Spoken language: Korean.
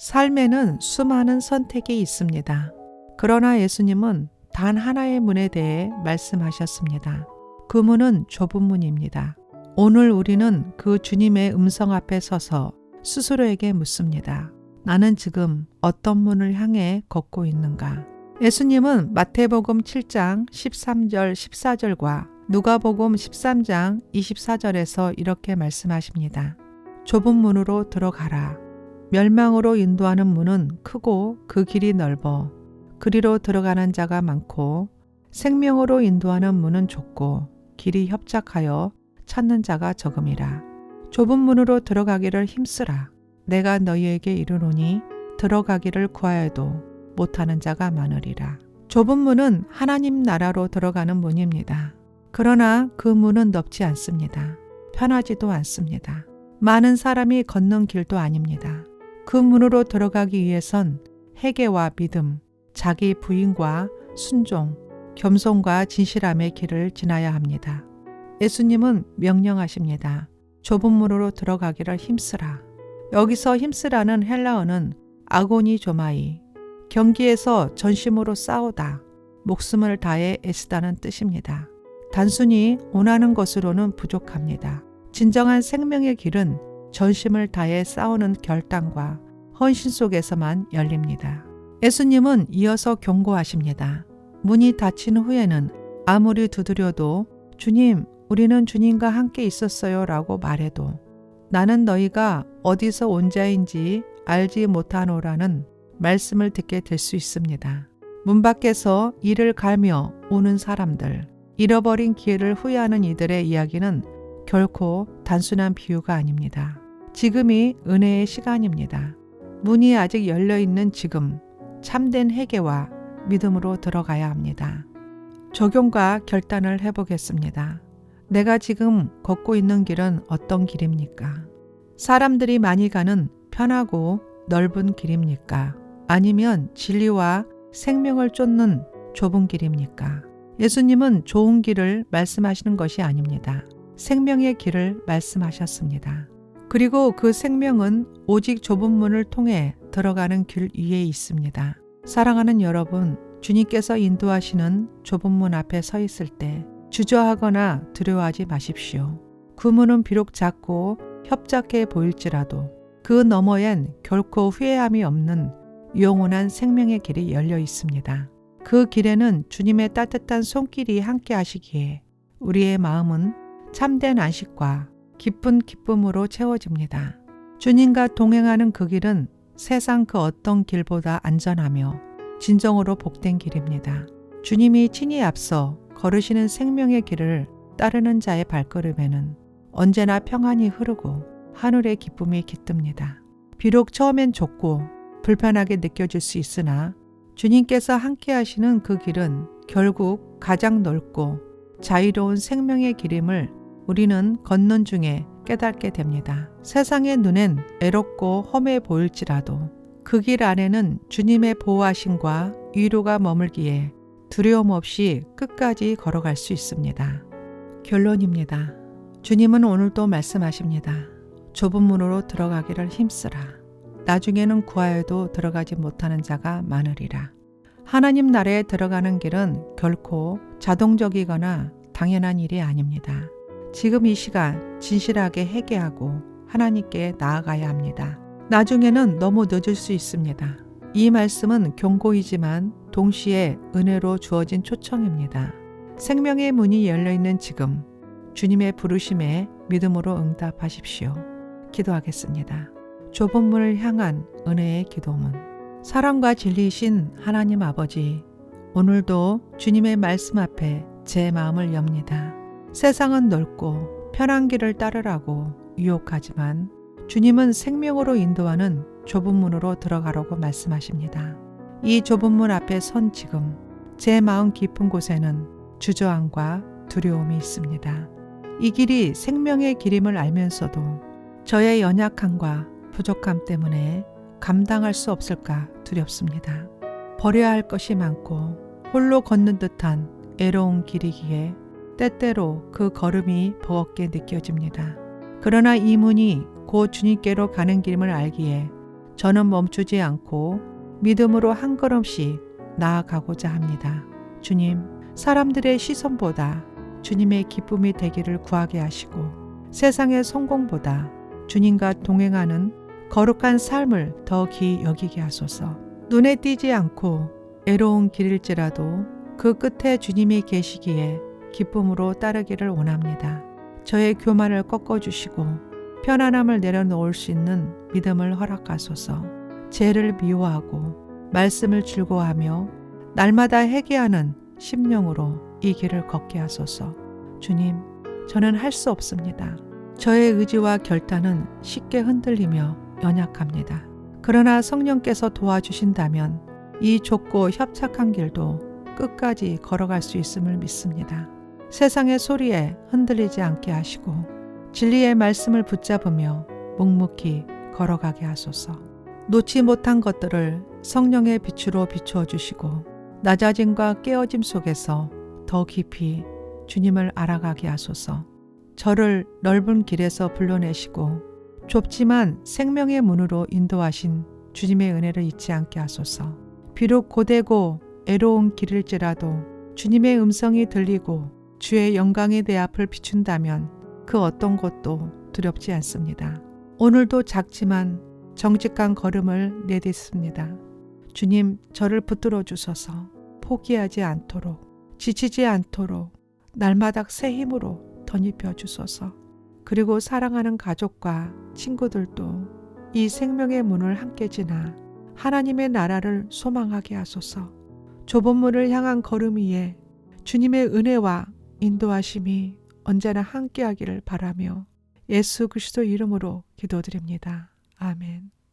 삶에는 수많은 선택이 있습니다. 그러나 예수님은 단 하나의 문에 대해 말씀하셨습니다. 그 문은 좁은 문입니다. 오늘 우리는 그 주님의 음성 앞에 서서 스스로에게 묻습니다. 나는 지금 어떤 문을 향해 걷고 있는가? 예수님은 마태복음 7장 13절 14절과 누가복음 13장 24절에서 이렇게 말씀하십니다. 좁은 문으로 들어가라. 멸망으로 인도하는 문은 크고 그 길이 넓어 그리로 들어가는 자가 많고 생명으로 인도하는 문은 좁고 길이 협착하여 찾는 자가 적음이라. 좁은 문으로 들어가기를 힘쓰라. 내가 너희에게 이르노니 들어가기를 구하여도 못하는 자가 많으리라. 좁은 문은 하나님 나라로 들어가는 문입니다. 그러나 그 문은 넓지 않습니다. 편하지도 않습니다. 많은 사람이 걷는 길도 아닙니다. 그 문으로 들어가기 위해선 회개와 믿음, 자기 부인과 순종, 겸손과 진실함의 길을 지나야 합니다. 예수님은 명령하십니다. 좁은 문으로 들어가기를 힘쓰라. 여기서 힘쓰라는 헬라어는 아고니 조마이, 경기에서 전심으로 싸우다, 목숨을 다해 애쓰다는 뜻입니다. 단순히 원하는 것으로는 부족합니다. 진정한 생명의 길은 전심을 다해 싸우는 결단과 헌신 속에서만 열립니다. 예수님은 이어서 경고하십니다. 문이 닫힌 후에는 아무리 두드려도 주님, 우리는 주님과 함께 있었어요 라고 말해도 나는 너희가 어디서 온 자인지 알지 못하노라는 말씀을 듣게 될 수 있습니다. 문 밖에서 이를 갈며 오는 사람들, 잃어버린 기회를 후회하는 이들의 이야기는 결코 단순한 비유가 아닙니다. 지금이 은혜의 시간입니다. 문이 아직 열려 있는 지금 참된 회개와 믿음으로 들어가야 합니다. 적용과 결단을 해보겠습니다. 내가 지금 걷고 있는 길은 어떤 길입니까? 사람들이 많이 가는 편하고 넓은 길입니까? 아니면 진리와 생명을 쫓는 좁은 길입니까? 예수님은 좋은 길을 말씀하시는 것이 아닙니다. 생명의 길을 말씀하셨습니다. 그리고 그 생명은 오직 좁은 문을 통해 들어가는 길 위에 있습니다. 사랑하는 여러분, 주님께서 인도하시는 좁은 문 앞에 서 있을 때 주저하거나 두려워하지 마십시오. 그 문은 비록 작고 협착해 보일지라도 그 너머엔 결코 후회함이 없는 영원한 생명의 길이 열려 있습니다. 그 길에는 주님의 따뜻한 손길이 함께 하시기에 우리의 마음은 참된 안식과 기쁜 기쁨으로 채워집니다. 주님과 동행하는 그 길은 세상 그 어떤 길보다 안전하며 진정으로 복된 길입니다. 주님이 친히 앞서 걸으시는 생명의 길을 따르는 자의 발걸음에는 언제나 평안이 흐르고 하늘의 기쁨이 깃듭니다. 비록 처음엔 좁고 불편하게 느껴질 수 있으나 주님께서 함께 하시는 그 길은 결국 가장 넓고 자유로운 생명의 길임을 우리는 걷는 중에 깨닫게 됩니다. 세상의 눈엔 애롭고 험해 보일지라도 그 길 안에는 주님의 보호하심과 위로가 머물기에 두려움 없이 끝까지 걸어갈 수 있습니다. 결론입니다. 주님은 오늘도 말씀하십니다. 좁은 문으로 들어가기를 힘쓰라. 나중에는 구하여도 들어가지 못하는 자가 많으리라. 하나님 나라에 들어가는 길은 결코 자동적이거나 당연한 일이 아닙니다. 지금 이 시간 진실하게 회개하고 하나님께 나아가야 합니다. 나중에는 너무 늦을 수 있습니다. 이 말씀은 경고이지만 동시에 은혜로 주어진 초청입니다. 생명의 문이 열려 있는 지금 주님의 부르심에 믿음으로 응답하십시오. 기도하겠습니다. 좁은 문을 향한 은혜의 기도문. 사랑과 진리이신 하나님 아버지, 오늘도 주님의 말씀 앞에 제 마음을 엽니다. 세상은 넓고 편한 길을 따르라고 유혹하지만 주님은 생명으로 인도하는 좁은 문으로 들어가라고 말씀하십니다. 이 좁은 문 앞에 선 지금 제 마음 깊은 곳에는 주저함과 두려움이 있습니다. 이 길이 생명의 길임을 알면서도 저의 연약함과 부족함 때문에 감당할 수 없을까 두렵습니다. 버려야 할 것이 많고 홀로 걷는 듯한 애로운 길이기에 때때로 그 걸음이 버겁게 느껴집니다. 그러나 이 문이 곧 주님께로 가는 길임을 알기에 저는 멈추지 않고 믿음으로 한 걸음씩 나아가고자 합니다. 주님, 사람들의 시선보다 주님의 기쁨이 되기를 구하게 하시고 세상의 성공보다 주님과 동행하는 거룩한 삶을 더 기 여기게 하소서. 눈에 띄지 않고 애로운 길일지라도 그 끝에 주님이 계시기에 기쁨으로 따르기를 원합니다. 저의 교만을 꺾어주시고 편안함을 내려놓을 수 있는 믿음을 허락하소서. 죄를 미워하고 말씀을 즐거워하며 날마다 회개하는 심령으로 이 길을 걷게 하소서. 주님, 저는 할 수 없습니다. 저의 의지와 결단은 쉽게 흔들리며 연약합니다. 그러나 성령께서 도와주신다면 이 좁고 협착한 길도 끝까지 걸어갈 수 있음을 믿습니다. 세상의 소리에 흔들리지 않게 하시고 진리의 말씀을 붙잡으며 묵묵히 걸어가게 하소서. 놓지 못한 것들을 성령의 빛으로 비추어 주시고 낮아짐과 깨어짐 속에서 더 깊이 주님을 알아가게 하소서. 저를 넓은 길에서 불러내시고 좁지만 생명의 문으로 인도하신 주님의 은혜를 잊지 않게 하소서. 비록 고되고 애로운 길일지라도 주님의 음성이 들리고 주의 영광의 내 앞을 비춘다면 그 어떤 것도 두렵지 않습니다. 오늘도 작지만 정직한 걸음을 내딛습니다. 주님, 저를 붙들어 주소서 포기하지 않도록, 지치지 않도록 날마다 새 힘으로 덧입혀 주소서. 그리고 사랑하는 가족과 친구들도 이 생명의 문을 함께 지나 하나님의 나라를 소망하게 하소서. 좁은 문을 향한 걸음 위에 주님의 은혜와 인도하심이 언제나 함께하기를 바라며 예수 그리스도 이름으로 기도드립니다. 아멘.